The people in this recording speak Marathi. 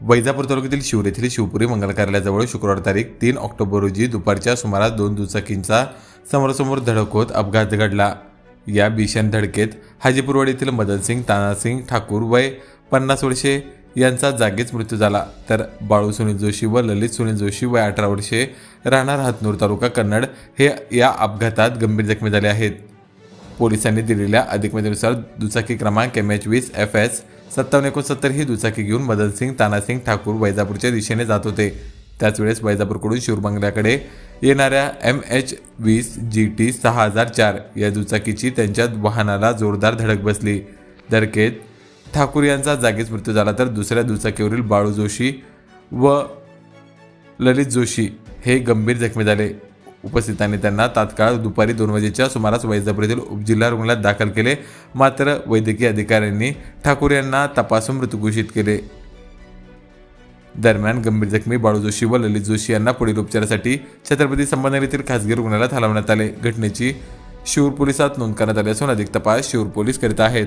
वैजापूर तालुक्यातील शिवर येथील शिवपुरी मंगल कार्यालयाजवळ शुक्रवार तारीख तीन ऑक्टोबर रोजी दुपारच्या सुमारास दोन दुचाकींचा समोरासमोर धडक होत अपघात घडला. या भीषण धडकेत हाजीपूरवाडी येथील मदनसिंग तानासिंग ठाकूर वय पन्नास वर्षे यांचा जागीच मृत्यू झाला. तर बाळू सुनील जोशी व ललित सुनील जोशी वय अठरा वर्षे राहणार हातनूर तालुका कन्नड हे या अपघातात गंभीर जखमी झाले आहेत. पोलिसांनी दिलेल्या अधिक माहितीनुसार दुचाकी क्रमांक एम एच वीस एफ एस सत्तावन्न एकोणसत्तर ही दुचाकी घेऊन मदनसिंग तानासिंग ठाकूर वैजापूरच्या दिशेने जात होते. त्याच वेळेस वैजापूरकडून शिवबंगल्याकडे येणाऱ्या एम एच वीस जी टी सहा हजार चार या दुचाकीची त्यांच्या वाहनाला जोरदार धडक बसली. धडकेत ठाकूर यांचा जागीच मृत्यू झाला तर दुसऱ्या दुचाकीवरील बाळू जोशी व ललित जोशी हे गंभीर जखमी झाले. उपस्थितांनी त्यांना तात्काळ दुपारी दोन वाजेच्या सुमारास वैजापुरातील उपजिल्हा रुग्णालयात दाखल केले. मात्र वैद्यकीय अधिकाऱ्यांनी ठाकूर यांना तपासून मृत घोषित केले. दरम्यान गंभीर जखमी बाळू जोशी व ललित जोशी यांना पुढील उपचारासाठी छत्रपती संभाजीनगर येथील खासगी रुग्णालयात हलवण्यात आले. घटनेची शिवूर पोलिसात नोंद करण्यात आली असून अधिक तपास शिवूर पोलीस करीत आहेत.